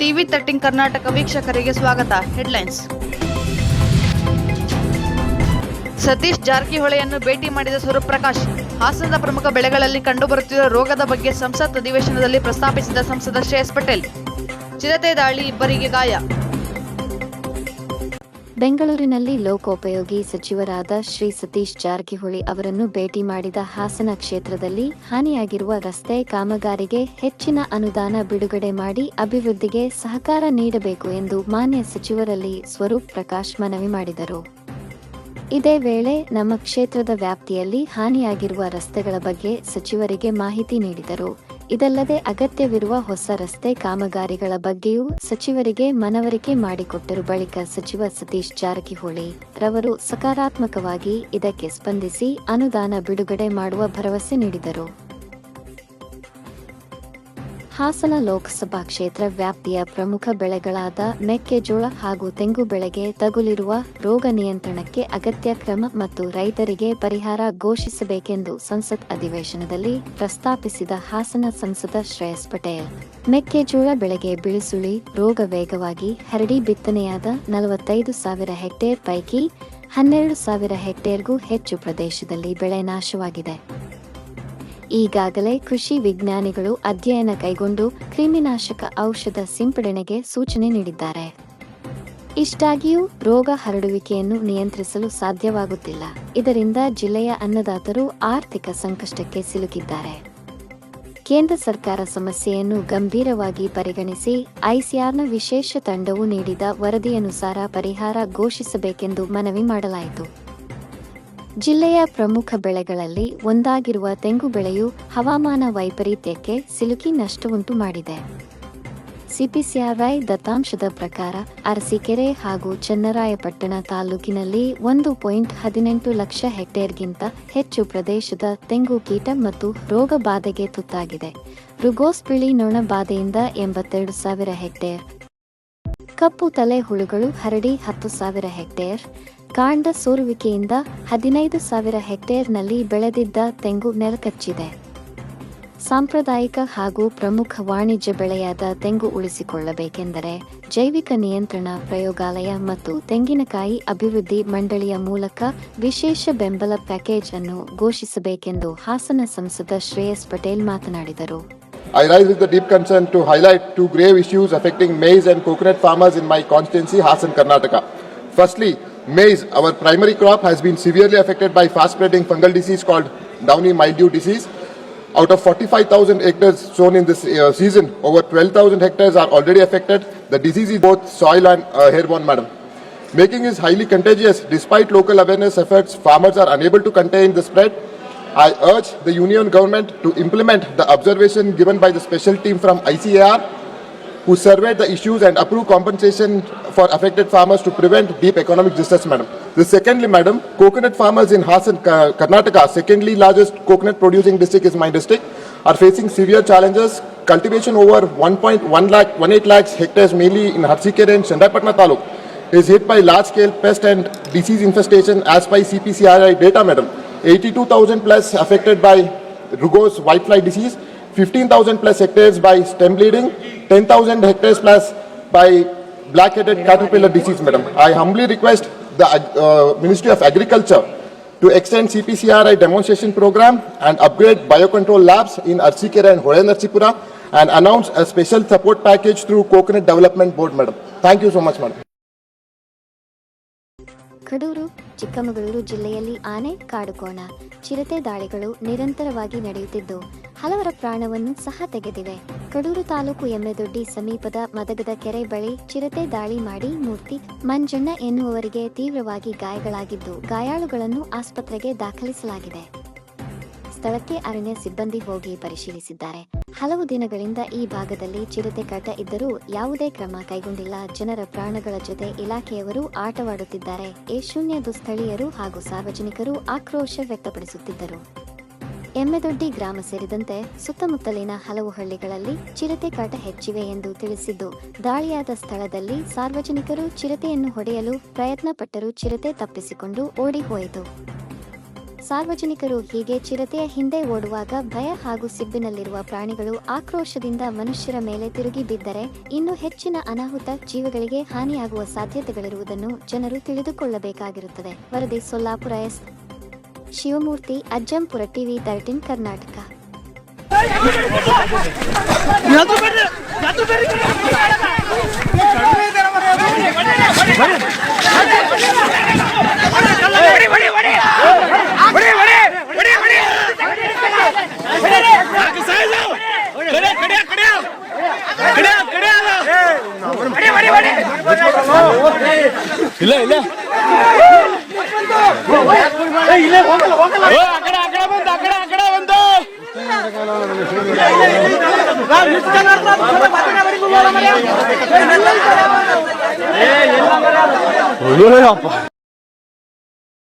TV thirteen Karnataka ವೀಕ್ಷಕರಿಗೆ ಸ್ವಾಗತ. Headlines Satish ಜಾರಕಿಹೊಳೆಯನ್ನು ಭೇಟಿ ಮಾಡಿದ ಸ್ವರೂಪ್ ಪ್ರಕಾಶ್ ಹಾಸನದ ಪ್ರಮುಖ ಬೆಳೆಗಳಲ್ಲಿ ಕಂಡುಬರುತ್ತಿರುವ ರೋಗದ ಬಗ್ಗೆ ಸಂಸತ್ ಅಧಿವೇಶನದಲ್ಲಿ ಪ್ರಸ್ತಾಪಿಸಿದ ಸಂಸದ ಶ್ರೇಯಸ್ ಪಟೇಲ್. ಚಿರತೆ ದಾಳಿ, ಇಬ್ಬರಿಗೆ ಗಾಯ. ಬೆಂಗಳೂರಿನಲ್ಲಿ ಲೋಕೋಪಯೋಗಿ ಸಚಿವರಾದ ಶ್ರೀ ಸತೀಶ್ ಜಾರಕಿಹೊಳಿ ಅವರನ್ನು ಭೇಟಿ ಮಾಡಿದ ಹಾಸನ ಕ್ಷೇತ್ರದಲ್ಲಿ ಹಾನಿಯಾಗಿರುವ ರಸ್ತೆ ಕಾಮಗಾರಿಗೆ ಹೆಚ್ಚಿನ ಅನುದಾನ ಬಿಡುಗಡೆ ಮಾಡಿ ಅಭಿವೃದ್ಧಿಗೆ ಸಹಕಾರ ನೀಡಬೇಕು ಎಂದು ಮಾನ್ಯ ಸಚಿವರಲ್ಲಿ ಸ್ವರೂಪ್ ಪ್ರಕಾಶ್ ಮನವಿ ಮಾಡಿದರು. ಇದೇ ವೇಳೆ ನಮ್ಮ ಕ್ಷೇತ್ರದ ವ್ಯಾಪ್ತಿಯಲ್ಲಿ ಹಾನಿಯಾಗಿರುವ ರಸ್ತೆಗಳ ಬಗ್ಗೆ ಸಚಿವರಿಗೆ ಮಾಹಿತಿ ನೀಡಿದರು. ಇದಲ್ಲದೆ ಅಗತ್ಯವಿರುವ ಹೊಸ ರಸ್ತೆ ಕಾಮಗಾರಿಗಳ ಬಗ್ಗೆಯೂ ಸಚಿವರಿಗೆ ಮನವರಿಕೆ ಮಾಡಿಕೊಟ್ಟರು ಬಳಿಕ ಸಚಿವ ಸತೀಶ್ ಜಾರಕಿಹೊಳಿ ರವರು ಸಕಾರಾತ್ಮಕವಾಗಿ ಇದಕ್ಕೆ ಸ್ಪಂದಿಸಿ ಅನುದಾನ ಬಿಡುಗಡೆ ಮಾಡುವ ಭರವಸೆ ನೀಡಿದರು. ಹಾಸನ ಲೋಕಸಭಾ ಕ್ಷೇತ್ರ ವ್ಯಾಪ್ತಿಯ ಪ್ರಮುಖ ಬೆಳೆಗಳಾದ ಮೆಕ್ಕೆಜೋಳ ಹಾಗೂ ತೆಂಗು ಬೆಳೆಗೆ ತಗುಲಿರುವ ರೋಗ ನಿಯಂತ್ರಣಕ್ಕೆ ಅಗತ್ಯ ಕ್ರಮ ಮತ್ತು ರೈತರಿಗೆ ಪರಿಹಾರ ಘೋಷಿಸಬೇಕೆಂದು ಸಂಸತ್ ಅಧಿವೇಶನದಲ್ಲಿ ಪ್ರಸ್ತಾಪಿಸಿದ ಹಾಸನ ಸಂಸದ ಶ್ರೇಯಸ್ ಪಟೇಲ್. ಮೆಕ್ಕೆಜೋಳ ಬೆಳೆಗೆ ಬಿಳಿಸುಳಿ, ರೋಗ ವೇಗವಾಗಿ ಹರಡಿ ಬಿತ್ತನೆಯಾದ ನಲವತ್ತೈದು ಸಾವಿರ ಹೆಕ್ಟೇರ್ ಪೈಕಿ ಹನ್ನೆರಡು ಸಾವಿರ ಹೆಕ್ಟೇರ್ಗೂ ಹೆಚ್ಚು ಪ್ರದೇಶದಲ್ಲಿ ಬೆಳೆ ನಾಶವಾಗಿದೆ. ಈಗಾಗಲೇ ಕೃಷಿ ವಿಜ್ಞಾನಿಗಳು ಅಧ್ಯಯನ ಕೈಗೊಂಡು ಕ್ರಿಮಿನಾಶಕ ಔಷಧ ಸಿಂಪಡಣೆಗೆ ಸೂಚನೆ ನೀಡಿದ್ದಾರೆ. ಇಷ್ಟಾಗಿಯೂ ರೋಗ ಹರಡುವಿಕೆಯನ್ನು ನಿಯಂತ್ರಿಸಲು ಸಾಧ್ಯವಾಗುತ್ತಿಲ್ಲ. ಇದರಿಂದ ಜಿಲ್ಲೆಯ ಅನ್ನದಾತರು ಆರ್ಥಿಕ ಸಂಕಷ್ಟಕ್ಕೆ ಸಿಲುಕಿದ್ದಾರೆ. ಕೇಂದ್ರ ಸರ್ಕಾರ ಸಮಸ್ಯೆಯನ್ನು ಗಂಭೀರವಾಗಿ ಪರಿಗಣಿಸಿ ಐಸಿಆರ್ನ ವಿಶೇಷ ತಂಡವು ನೀಡಿದ ವರದಿಯನುಸಾರ ಪರಿಹಾರ ಘೋಷಿಸಬೇಕೆಂದು ಮನವಿ ಮಾಡಲಾಯಿತು. ಜಿಲ್ಲೆಯ ಪ್ರಮುಖ ಬೆಳೆಗಳಲ್ಲಿ ಒಂದಾಗಿರುವ ತೆಂಗು ಬೆಳೆಯು ಹವಾಮಾನ ವೈಪರೀತ್ಯಕ್ಕೆ ಸಿಲುಕಿ ನಷ್ಟವುಂಟು ಮಾಡಿದೆ. ಸಿಪಿಸಿಆರ್ಐ ದತ್ತಾಂಶದ ಪ್ರಕಾರ ಅರಸೀಕೆರೆ ಹಾಗೂ ಚನ್ನರಾಯಪಟ್ಟಣ ತಾಲೂಕಿನಲ್ಲಿ ಒಂದು ಪಾಯಿಂಟ್ ಹದಿನೆಂಟು ಲಕ್ಷ ಹೆಕ್ಟೇರ್ಗಿಂತ ಹೆಚ್ಚು ಪ್ರದೇಶದ ತೆಂಗು ಕೀಟ ಮತ್ತು ರೋಗ ಬಾಧೆಗೆ ತುತ್ತಾಗಿದೆ. ರುಗೋಸ್ ಬಿಳಿ ನೊಣ ಬಾಧೆಯಿಂದ ಎಂಬತ್ತೆರಡು ಸಾವಿರ ಹೆಕ್ಟೇರ್. ಕಪ್ಪು ತಲೆ ಹುಳುಗಳು ಹರಡಿ ಹತ್ತು ಸಾವಿರ ಹೆಕ್ಟೇರ್. ಕಾಂಡ ಸೋರುವಿಕೆಯಿಂದ ಹದಿನೈದು ಸಾವಿರ ಹೆಕ್ಟೇರ್ನಲ್ಲಿ ಬೆಳೆದಿದ್ದ ತೆಂಗು ನೆಲಕಚ್ಚಿದೆ ಸಾಂಪ್ರದಾಯಿಕ ಹಾಗೂ ಪ್ರಮುಖ ವಾಣಿಜ್ಯ ಬೆಳೆಯಾದ ತೆಂಗು ಉಳಿಸಿಕೊಳ್ಳಬೇಕೆಂದರೆ ಜೈವಿಕ ನಿಯಂತ್ರಣ ಪ್ರಯೋಗಾಲಯ ಮತ್ತು ತೆಂಗಿನಕಾಯಿ ಅಭಿವೃದ್ಧಿ ಮಂಡಳಿಯ ಮೂಲಕ ವಿಶೇಷ ಬೆಂಬಲ ಪ್ಯಾಕೇಜ್ ಅನ್ನು ಘೋಷಿಸಬೇಕೆಂದು ಹಾಸನ ಸಂಸದ ಶ್ರೇಯಸ್ ಪಟೇಲ್ ಮಾತನಾಡಿದರು I rise with the deep concern to highlight two grave issues affecting maize and coconut farmers in my constituency, Hassan, Karnataka. Firstly, maize, our primary crop, has been severely affected by fast-spreading fungal disease called downy mildew disease. Out of 45,000 hectares sown in this uh, season, over 12,000 hectares are already affected. The disease is both soil and uh, airborne, madam. Making is highly contagious. Despite local awareness efforts, farmers are unable to contain the spread. I urge the union government to implement the observation given by the special team from ICAR who surveyed the issues and approved compensation for affected farmers to prevent deep economic distress, madam. The secondly, madam, coconut farmers in Hassan, Karnataka, secondly largest coconut producing district is my district, are facing severe challenges. Cultivation over 1.1 lakh, 18 lakhs hectares mainly in Harsikere and Chandrapatna Taluk is hit by large scale pest and disease infestation as by CPCRI data, madam. 82,000 plus affected by Rugose whitefly disease, 15,000 plus hectares by stem bleeding, 10,000 hectares plus by black-headed caterpillar disease, madam. I humbly request the uh, Ministry of Agriculture to extend CPCRI demonstration program and upgrade biocontrol labs in Arsikera and Horenarsipura and announce a special support package through Coconut Development Board, madam. Thank you so much, madam. Kadur Chikkamagaluru ಜಿಲ್ಲೆಯಲ್ಲಿ ಆನೆ ಕಾಡುಕೋಣ ಚಿರತೆ ದಾಳಿಗಳು ನಿರಂತರವಾಗಿ ನಡೆಯುತ್ತಿದ್ದು, ಹಲವರ ಪ್ರಾಣವನ್ನು ಸಹ ತೆಗೆದಿವೆ. ಕಡೂರು ತಾಲೂಕು ಎಮ್ಮೆದೊಡ್ಡಿ ಸಮೀಪದ ಮದಗದ ಕೆರೆ ಬಳಿ ಚಿರತೆ ದಾಳಿ ಮಾಡಿ ಮೂರ್ತಿ ಮಂಜಣ್ಣ ಎನ್ನುವವರಿಗೆ ತೀವ್ರವಾಗಿ ಗಾಯಗಳಾಗಿದ್ದು, ಗಾಯಾಳುಗಳನ್ನು ಆಸ್ಪತ್ರೆಗೆ ದಾಖಲಿಸಲಾಗಿದೆ. ಸ್ಥಳಕ್ಕೆ ಅರಣ್ಯ ಸಿಬ್ಬಂದಿ ಹೋಗಿ ಪರಿಶೀಲಿಸಿದ್ದಾರೆ. ಹಲವು ದಿನಗಳಿಂದ ಈ ಭಾಗದಲ್ಲಿ ಚಿರತೆ ಕಾಟ ಇದ್ದರೂ ಯಾವುದೇ ಕ್ರಮ ಕೈಗೊಂಡಿಲ್ಲ. ಜನರ ಪ್ರಾಣಗಳ ಜೊತೆ ಇಲಾಖೆಯವರು ಆಟವಾಡುತ್ತಿದ್ದಾರೆ. ಈ ಶೂನ್ಯದು ಸ್ಥಳೀಯರು ಹಾಗೂ ಸಾರ್ವಜನಿಕರು ಆಕ್ರೋಶ ವ್ಯಕ್ತಪಡಿಸುತ್ತಿದ್ದರು. ಎಮ್ಮೆದೊಡ್ಡಿ ಗ್ರಾಮ ಸೇರಿದಂತೆ ಸುತ್ತಮುತ್ತಲಿನ ಹಲವು ಹಳ್ಳಿಗಳಲ್ಲಿ ಚಿರತೆ ಕಾಟ ಹೆಚ್ಚಿವೆ ಎಂದು ತಿಳಿಸಿದ್ದು, ದಾಳಿಯಾದ ಸ್ಥಳದಲ್ಲಿ ಸಾರ್ವಜನಿಕರು ಚಿರತೆಯನ್ನು ಹೊಡೆಯಲು ಪ್ರಯತ್ನಪಟ್ಟರೂ ಚಿರತೆ ತಪ್ಪಿಸಿಕೊಂಡು ಓಡಿ ಹೋಯಿತು. ಸಾರ್ವಜನಿಕರು ಹೀಗೆ ಚಿರತೆಯ ಹಿಂದೆ ಓಡುವಾಗ ಭಯ ಹಾಗೂ ಸಿಬ್ಬಿನಲ್ಲಿರುವ ಪ್ರಾಣಿಗಳು ಆಕ್ರೋಶದಿಂದ ಮನುಷ್ಯರ ಮೇಲೆ ತಿರುಗಿ ಬಿದ್ದರೆ ಇನ್ನು ಹೆಚ್ಚಿನ ಅನಾಹುತ ಜೀವಗಳಿಗೆ ಹಾನಿಯಾಗುವ ಸಾಧ್ಯತೆಗಳಿರುವುದನ್ನು ಜನರು ತಿಳಿದುಕೊಳ್ಳಬೇಕಾಗಿರುತ್ತದೆ. ವರದಿ Sollapura S. Shivamurthy, Ajjampura TV thirteen, Karnataka. ಇಲ್ಲ ಬಂತು ಅಯ್ಯೋ ಅಪ್ಪ